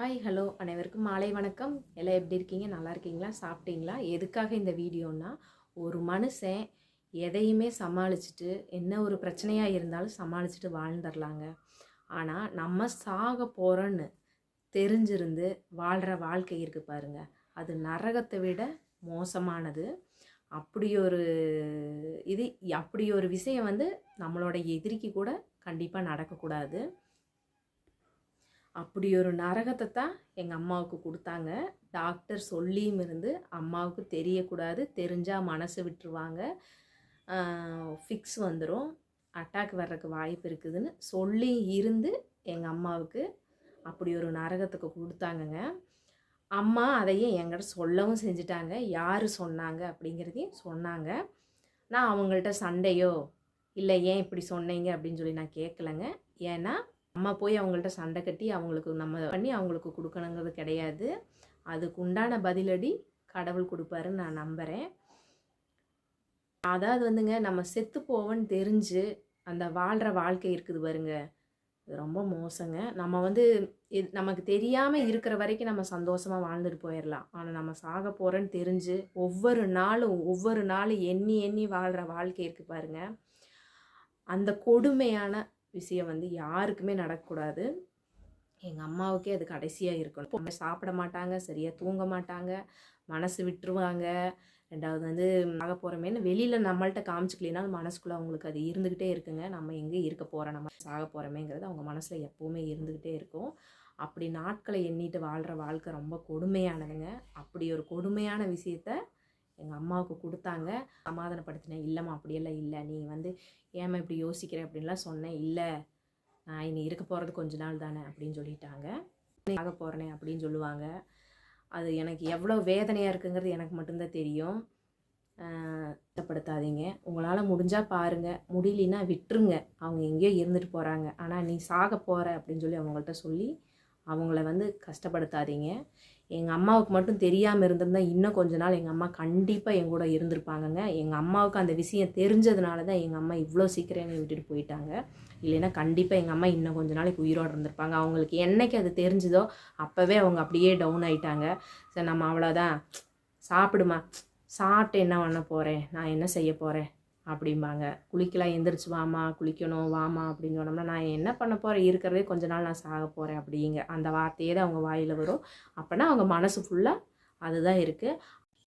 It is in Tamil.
ஹாய் ஹலோ அனைவருக்கும் மாலை வணக்கம். எல்லாம் எப்படி இருக்கீங்க? நல்லா இருக்கீங்களா? சாப்பிட்டீங்களா? எதுக்காக இந்த வீடியோன்னா ஒரு மனுஷன் எதையுமே சமாளிச்சுட்டு என்ன ஒரு பிரச்சனையாக இருந்தாலும் சமாளிச்சுட்டு வாழ்ந்துடலாங்க ஆனால் நம்ம சாக போகிறோன்னு தெரிஞ்சிருந்து வாழ்கிற வாழ்க்கை இருக்குது பாருங்கள் அது நரகத்தை விட மோசமானது. அப்படி ஒரு இது அப்படி ஒரு விஷயம் வந்து நம்மளோட எதிரிக்கு கூட கண்டிப்பாக நடக்கக்கூடாது. அப்படி ஒரு நரகத்தை தான் எங்கள் அம்மாவுக்கு கொடுத்தாங்க. டாக்டர் சொல்லியும் இருந்து அம்மாவுக்கு தெரியக்கூடாது தெரிஞ்சால் மனசு விட்டுருவாங்க. ஃபிக்ஸ் வந்துடும் அட்டாக் வர்றதுக்கு வாய்ப்பு இருக்குதுன்னு சொல்லி இருந்து எங்கள் அம்மாவுக்கு அப்படி ஒரு நரகத்துக்கு கொடுத்தாங்கங்க. அம்மா அதையும் என்கிட்ட சொல்லவும் செஞ்சுட்டாங்க. யார் சொன்னாங்க அப்படிங்கிறதையும் சொன்னாங்க. நான் அவங்கள்ட்ட சண்டையோ இல்லை ஏன் இப்படி சொன்னீங்க? அப்படின்னு சொல்லி நான் கேட்கலங்க. ஏன்னா நம்ம போய் அவங்கள்ட்ட சண்டை கட்டி அவங்களுக்கு நம்ம பண்ணி அவங்களுக்கு கொடுக்கணுங்கிறது கிடையாது. அதுக்கு உண்டான பதிலடி கடவுள் கொடுப்பாருன்னு நான் நம்புகிறேன் அதாவது வந்துங்க நம்ம செத்து போவோன்னு தெரிஞ்சு அந்த வாழ்கிற வாழ்க்கை இருக்குது பாருங்க. இது ரொம்ப மோசங்க. நம்ம வந்து இது நமக்கு தெரியாமல் இருக்கிற வரைக்கும் நம்ம சந்தோஷமாக வாழ்ந்துட்டு போயிடலாம் ஆனால் நம்ம சாக போகிறோன்னு தெரிஞ்சு ஒவ்வொரு நாளும் ஒவ்வொரு நாளும் எண்ணி எண்ணி வாழ்கிற வாழ்க்கை இருக்குது பாருங்க. அந்த கொடுமையான விஷயம் வந்து யாருக்குமே நடக்கக்கூடாது. எங்கள் அம்மாவுக்கே அது கடைசியாக இருக்கணும். இப்போ சாப்பிட மாட்டாங்க சரியாக தூங்க மாட்டாங்க மனசு விட்டுருவாங்க. ரெண்டாவது வந்து ஆக போகிறோமேனு வெளியில் நம்மள்ட்ட காமிச்சிக்கலினாலும் மனசுக்குள்ளே அவங்களுக்கு அது இருந்துக்கிட்டே இருக்குங்க. நம்ம எங்கே இருக்க போகிறோம் நம்ம சாக போகிறோமேங்கிறது அவங்க மனசில் எப்போவுமே இருந்துக்கிட்டே இருக்கும். அப்படி நாட்களை எண்ணிட்டு வாழ்கிற வாழ்க்கை ரொம்ப கொடுமையானதுங்க. அப்படி ஒரு கொடுமையான விஷயத்த எங்கள் அம்மாவுக்கு கொடுத்தாங்க. சமாதானப்படுத்தினேன். இல்லைம்மா அப்படியெல்லாம் இல்லை. நீ வந்து ஏமா இப்படி யோசிக்கிற அப்படின்லாம் சொன்னேன். இல்லை நான் இனி இருக்க போகிறது கொஞ்ச நாள் தானே அப்படின்னு சொல்லிட்டாங்க. ஆக போகிறனே அப்படின்னு சொல்லுவாங்க. அது எனக்கு எவ்வளோ வேதனையாக இருக்குங்கிறது எனக்கு மட்டும்தான் தெரியும். கஷ்டப்படுத்தாதீங்க. உங்களால் முடிஞ்சால் பாருங்கள் முடியலன்னா விட்டுருங்க. அவங்க எங்கேயோ இருந்துட்டு போகிறாங்க ஆனால் நீ சாக போகிற அப்படின்னு சொல்லி அவங்கள்ட்ட சொல்லி அவங்கள வந்து கஷ்டப்படுத்தாதீங்க. எங்கள் அம்மாவுக்கு மட்டும் தெரியாமல் இருந்திருந்தா இன்னும் கொஞ்ச நாள் எங்கள் அம்மா கண்டிப்பாக என் கூட இருந்திருப்பாங்கங்க. எங்கள் அம்மாவுக்கு அந்த விஷயம் தெரிஞ்சதுனால தான் எங்கள் அம்மா இவ்வளோ சீக்கிரம் என்னை விட்டுட்டு போயிட்டாங்க. இல்லைன்னா கண்டிப்பாக எங்கள் அம்மா இன்னும் கொஞ்ச நாளைக்கு உயிரோடு இருந்திருப்பாங்க. அவங்களுக்கு என்னைக்கு அது தெரிஞ்சுதோ அப்போவே அவங்க அப்படியே டவுன் ஆகிட்டாங்க சரி நம்ம அவ்வளோதான் சாப்பிடுமா? சாப்பிட்டு என்ன பண்ண போகிறேன் நான் என்ன செய்ய போகிறேன் அப்படிம்பாங்க. குளிக்கலாம் எந்திரிச்சு வாமா குளிக்கணும் வாமா அப்படின்னு சொன்னோம்னா நான் என்ன பண்ண போகிறேன் இருக்கிறதே கொஞ்ச நாள் நான் சாக போகிறேன் அப்படிங்க. அந்த வார்த்தையே தான் அவங்க வாயில் வரும். அப்போனா அவங்க மனசு ஃபுல்லாக அதுதான் இருக்குது